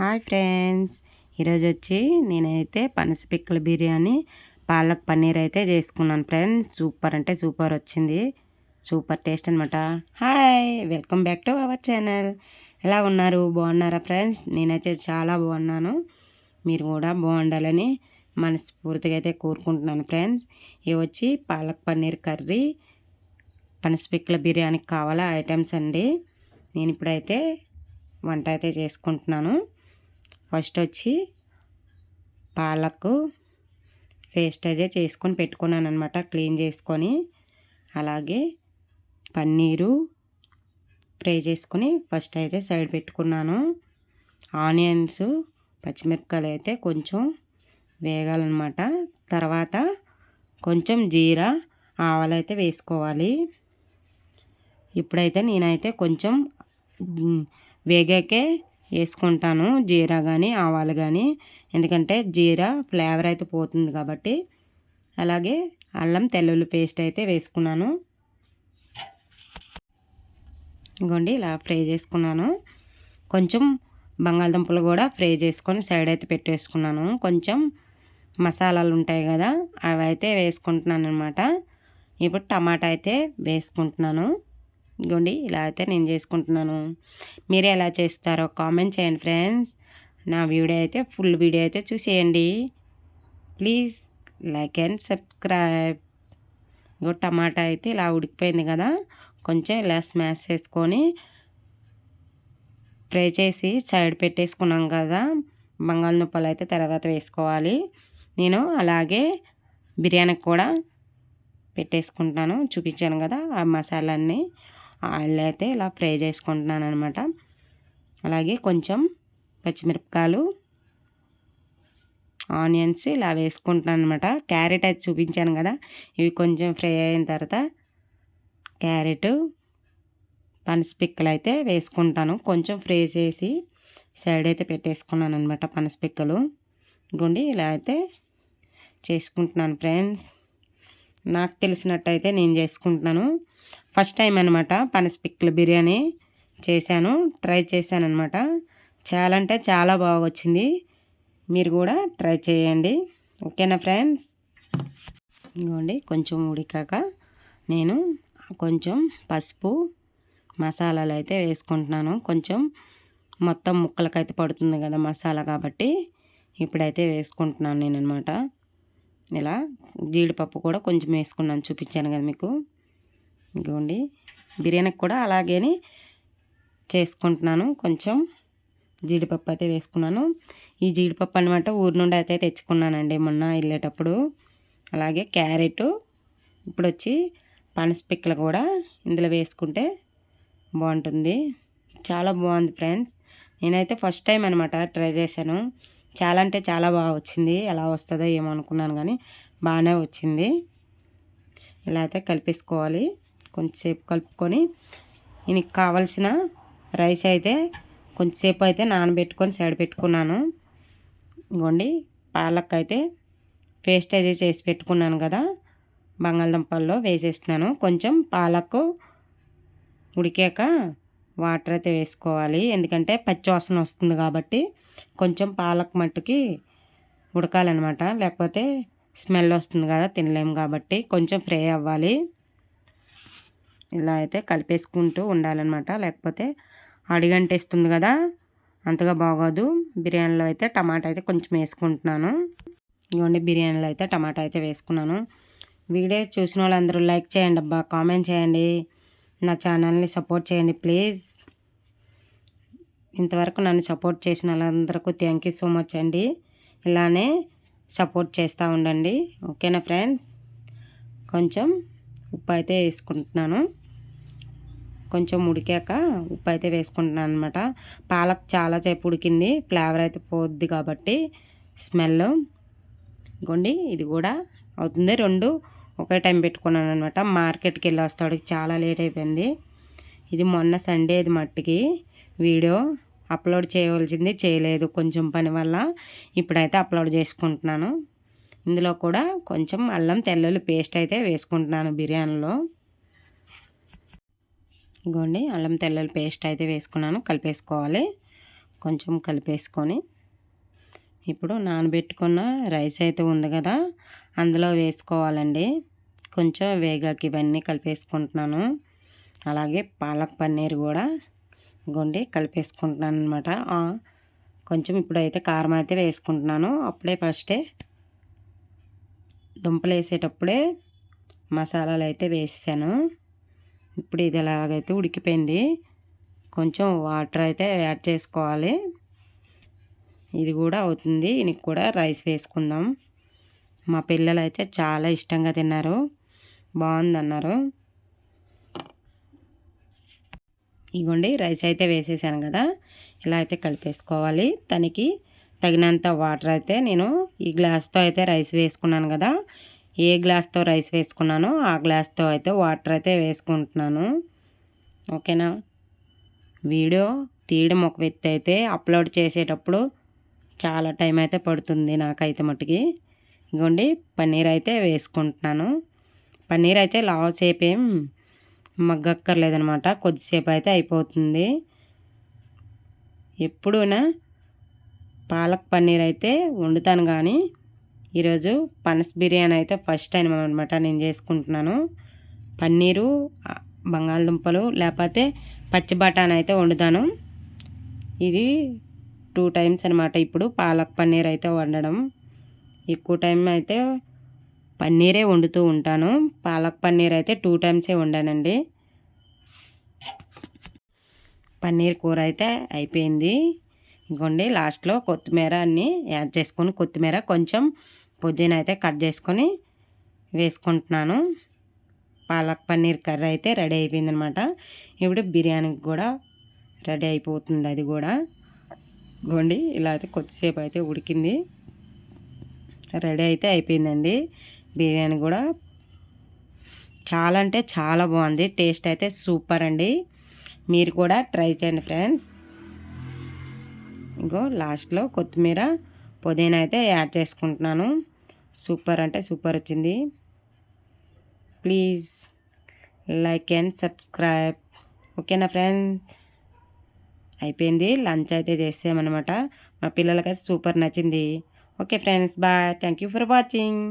Hi friends. ఈరోజు వచ్చి నేనైతే పనస పిక్కల బిర్యానీ పాలక్ పన్నీర్ అయితే చేసుకున్నాను ఫ్రెండ్స్. సూపర్ అంటే సూపర్ వచ్చింది. సూపర్ టేస్ట్ అనమాట hi welcome back to our channel. ఎలా ఉన్నారు? బాగున్నారా ఫ్రెండ్స్? నేనైతే చాలా బాగున్నాను. మీరు కూడా బాగుండాలని మనస్ఫూర్తిగా అయితే కోరుకుంటున్నాను ఫ్రెండ్స్. ఇవి వచ్చి పాలక్ పన్నీర్ కర్రీ పనసపిక్కల బిర్యానీకి కావాలా ఐటమ్స్ అండి. నేను ఇప్పుడైతే వంట అయితే చేసుకుంటున్నాను. ఫస్ట్ వచ్చి పాలకు పేస్ట్ అయితే చేసుకొని పెట్టుకున్నాను అనమాట క్లీన్ చేసుకొని. అలాగే పన్నీరు ఫ్రై చేసుకొని ఫస్ట్ అయితే సైడ్ పెట్టుకున్నాను. ఆనియన్స్ పచ్చిమిరపకాయలు అయితే కొంచెం వేగాలన్నమాట. తర్వాత కొంచెం జీరా ఆవాలు అయితే వేసుకోవాలి. ఇప్పుడైతే నేనైతే కొంచెం వేగాకే వేసుకుంటాను. జీరా కానీ ఆవాలు కానీ ఎందుకంటే జీరా ఫ్లేవర్ అయితే పోతుంది కాబట్టి. అలాగే అల్లం తెల్లుల్లి పేస్ట్ అయితే వేసుకున్నాను. ఇంకోండి ఇలా ఫ్రై చేసుకున్నాను. కొంచెం బంగాళదుంపలు కూడా ఫ్రై చేసుకొని సైడ్ అయితే పెట్టేసుకున్నాను. కొంచెం మసాలాలు ఉంటాయి కదా అవి అయితే వేసుకుంటున్నాను అనమాట ఇప్పుడు టమాటా అయితే వేసుకుంటున్నాను. ఇగోండి ఇలా అయితే నేను చేసుకుంటున్నాను. మీరు ఎలా చేస్తారో కామెంట్ చేయండి ఫ్రెండ్స్. నా వీడియో అయితే ఫుల్ వీడియో అయితే చూసేయండి. Please like and subscribe. ఇంకో టమాటా అయితే ఇలా ఉడికిపోయింది కదా కొంచెం ఇలా స్మాష్ చేసుకొని ఫ్రై చేసి సైడ్ పెట్టేసుకున్నాం కదా బంగాళదుంపలు అయితే తర్వాత వేసుకోవాలి. నేను అలాగే బిర్యానీకి కూడా పెట్టేసుకుంటాను చూపించాను కదా ఆ మసాలాన్ని. ఆయిల్ అయితే ఇలా ఫ్రై చేసుకుంటున్నాను అనమాట అలాగే కొంచెం పచ్చిమిరపకాయలు ఆనియన్స్ ఇలా వేసుకుంటున్నాను అనమాట క్యారెట్ అయితే చూపించాను కదా ఇవి కొంచెం ఫ్రై అయిన తర్వాత క్యారెట్ పనసపిక్కలు అయితే వేసుకుంటాను. కొంచెం ఫ్రై చేసి సైడ్ అయితే పెట్టేసుకున్నాను అనమాట పనసపిక్కలు గుండి ఇలా అయితే చేసుకుంటున్నాను ఫ్రెండ్స్. నాకు తెలిసినట్టయితే నేను చేసుకుంటున్నాను. ఫస్ట్ టైం అనమాట పనసపిక్కల బిర్యానీ చేశాను. ట్రై చేశాను అనమాట చాలా అంటే చాలా బాగా వచ్చింది మీరు కూడా ట్రై చేయండి. ఓకేనా ఫ్రెండ్స్? ఇదిగోండి కొంచెం ఉడికాక నేను కొంచెం పసుపు మసాలాలు అయితే వేసుకుంటున్నాను. కొంచెం మొత్తం ముక్కలకైతే పడుతుంది కదా మసాలా కాబట్టి ఇప్పుడైతే వేసుకుంటున్నాను నేను అనమాట ఇలా జీడిపప్పు కూడా కొంచెం వేసుకున్నాను చూపించాను కదా మీకు. ఇంకోండి బిర్యానీకి కూడా అలాగే చేసుకుంటున్నాను. కొంచెం జీడిపప్పు అయితే వేసుకున్నాను. ఈ జీడిపప్పు అనమాట ఊరి నుండి అయితే తెచ్చుకున్నానండి మొన్న వెళ్ళేటప్పుడు. అలాగే క్యారెట్ ఇప్పుడు వచ్చి పనసపిక్కలు కూడా ఇందులో వేసుకుంటే బాగుంటుంది. చాలా బాగుంది ఫ్రెండ్స్. నేనైతే ఫస్ట్ టైం అనమాట ట్రై చేశాను. చాలా అంటే చాలా బాగా వచ్చింది. ఎలా వస్తుందో ఏమో అనుకున్నాను కానీ బాగానే వచ్చింది. ఇలా అయితే కలిపేసుకోవాలి. కొంచెంసేపు కలుపుకొని దీనికి కావలసిన రైస్ అయితే కొంచెంసేపు అయితే నానబెట్టుకొని సైడ్ పెట్టుకున్నాను. ఇంకోండి పాలక్ అయితే పేస్ట్ అయితే చేసి పెట్టుకున్నాను కదా. బంగాళదుంపల్లో వేసేస్తున్నాను. కొంచెం పాలకు ఉడికాక వాటర్ అయితే వేసుకోవాలి. ఎందుకంటే పచ్చి వాసన వస్తుంది కాబట్టి కొంచెం పాలక్ మట్టుకి ఉడకాలన్నమాట. లేకపోతే స్మెల్ వస్తుంది కదా తినలేము కాబట్టి కొంచెం ఫ్రై అవ్వాలి. ఇలా అయితే కలిపేసుకుంటూ ఉండాలన్నమాట. లేకపోతే అడిగంటేస్తుంది కదా అంతగా బాగోదు. బిర్యానీలో అయితే టమాటా అయితే కొంచెం వేసుకుంటున్నాను. ఇవ్వండి బిర్యానీలో అయితే టమాటా అయితే వేసుకున్నాను. వీడియో చూసిన వాళ్ళందరూ లైక్ చేయండి అబ్బా కామెంట్ చేయండి. నా ఛానల్ని సపోర్ట్ చేయండి ప్లీజ్. ఇంతవరకు నన్ను సపోర్ట్ చేసిన వాళ్ళందరికీ థ్యాంక్ యూ సో మచ్ అండి. ఇలానే సపోర్ట్ చేస్తూ ఉండండి. ఓకేనా ఫ్రెండ్స్? కొంచెం ఉప్పు అయితే వేసుకుంటున్నాను. కొంచెం ఉడికాక ఉప్పు అయితే వేసుకుంటున్నాను అనమాట పాలక్ చాలా సేపు ఉడికింది. ఫ్లేవర్ అయితే పోద్ది కాబట్టి స్మెల్. ఇంకోండి ఇది కూడా అవుతుంది. రెండు ఒకే టైం పెట్టుకున్నాను అనమాట మార్కెట్కి వెళ్ళి వస్తాడు చాలా లేట్ అయిపోయింది. ఇది మొన్న సండే ఇది మట్టికి. వీడియో అప్లోడ్ చేయవలసింది చేయలేదు కొంచెం పని వల్ల. ఇప్పుడైతే అప్లోడ్ చేసుకుంటున్నాను. ఇందులో కూడా కొంచెం అల్లం తెల్లుల్లి పేస్ట్ అయితే వేసుకుంటున్నాను బిర్యానీలో. ఇగోండి అల్లం తెల్లుల్లి పేస్ట్ అయితే వేసుకున్నాను. కలిపేసుకోవాలి. కొంచెం కలిపేసుకొని. ఇప్పుడు నానబెట్టుకున్న రైస్ అయితే ఉంది కదా అందులో వేసుకోవాలండి. కొంచెం వేగాకి ఇవన్నీ కలిపేసుకుంటున్నాను. అలాగే పాలక్ పన్నీర్ కూడా గుండి కలిపేసుకుంటున్నాను అనమాట కొంచెం ఇప్పుడైతే కారం అయితే వేసుకుంటున్నాను. అప్పుడే ఫస్టే దుంపలు వేసేటప్పుడే మసాలాలు అయితే వేసాను. ఇప్పుడు ఇది ఎలాగైతే ఉడికిపోయింది కొంచెం వాటర్ అయితే యాడ్ చేసుకోవాలి. ఇది కూడా అవుతుంది. దీనికి కూడా రైస్ వేసుకుందాం. మా పిల్లలు అయితే చాలా ఇష్టంగా తిన్నారు. బాగుందన్నారు. ఇగోండి రైస్ అయితే వేసేసాను కదా. ఇలా అయితే కలిపేసుకోవాలి. తనకి తగినంత వాటర్ అయితే నేను ఈ గ్లాస్తో అయితే రైస్ వేసుకున్నాను కదా. ఏ గ్లాస్తో రైస్ వేసుకున్నానో ఆ గ్లాస్తో అయితే వాటర్ అయితే వేసుకుంటున్నాను. ఓకేనా? వీడియో తీయడం ఒక వ్యక్తి అయితే అప్లోడ్ చేసేటప్పుడు చాలా టైం అయితే పడుతుంది నాకైతే మట్టుకి ఇగోండి పన్నీర్ అయితే వేసుకుంటున్నాను. పన్నీర్ అయితే లావ్సేపు ఏం మగ్గక్కర్లేదనమాట. కొద్దిసేపు అయితే అయిపోతుంది. ఎప్పుడూనా పాలక్ పన్నీర్ అయితే వండుతాను కానీ ఈరోజు పనస్ బిర్యానీ అయితే ఫస్ట్ టైం అనమాట నేను చేసుకుంటున్నాను. పన్నీరు బంగాళదుంపలు లేకపోతే పచ్చి బఠానీ అయితే వండుతాను. ఇది టూ టైమ్స్ అనమాట ఇప్పుడు పాలక్ పన్నీర్ అయితే వండడం. ఎక్కువ టైం అయితే పన్నీరే వండుతూ ఉంటాను. పాలక్ పన్నీర్ అయితే టూ టైమ్సే వండానండి. పన్నీర్ కూర అయితే అయిపోయింది. ఇంకోండి లాస్ట్లో కొత్తిమీర అన్నీ యాడ్ చేసుకొని కొత్తిమీర కొంచెం పుదీనా అయితే కట్ చేసుకొని వేసుకుంటున్నాను. పాలక్ పన్నీర్ కర్రీ అయితే రెడీ అయిపోయింది అనమాట ఇప్పుడు బిర్యానీకి కూడా రెడీ అయిపోతుంది అది కూడా. గోండి ఇలా అయితే కొద్దిసేపు అయితే ఉడికింది. రెడీ అయితే అయిపోయిందండి. బిర్యానీ కూడా చాలా అంటే చాలా బాగుంది. టేస్ట్ అయితే సూపర్ అండి. మీరు కూడా ట్రై చేయండి ఫ్రెండ్స్. ఇంకో లాస్ట్లో కొత్తిమీర పుదీనా అయితే యాడ్ చేసుకుంటున్నాను. సూపర్ అంటే సూపర్ వచ్చింది. Please like and subscribe. ఓకేనా ఫ్రెండ్స్ అయిపోయింది. లంచ్ అయితే చేసామన్నమాట మా పిల్లలకైతే సూపర్ నచ్చింది. Okay friends bye. Thank you for watching.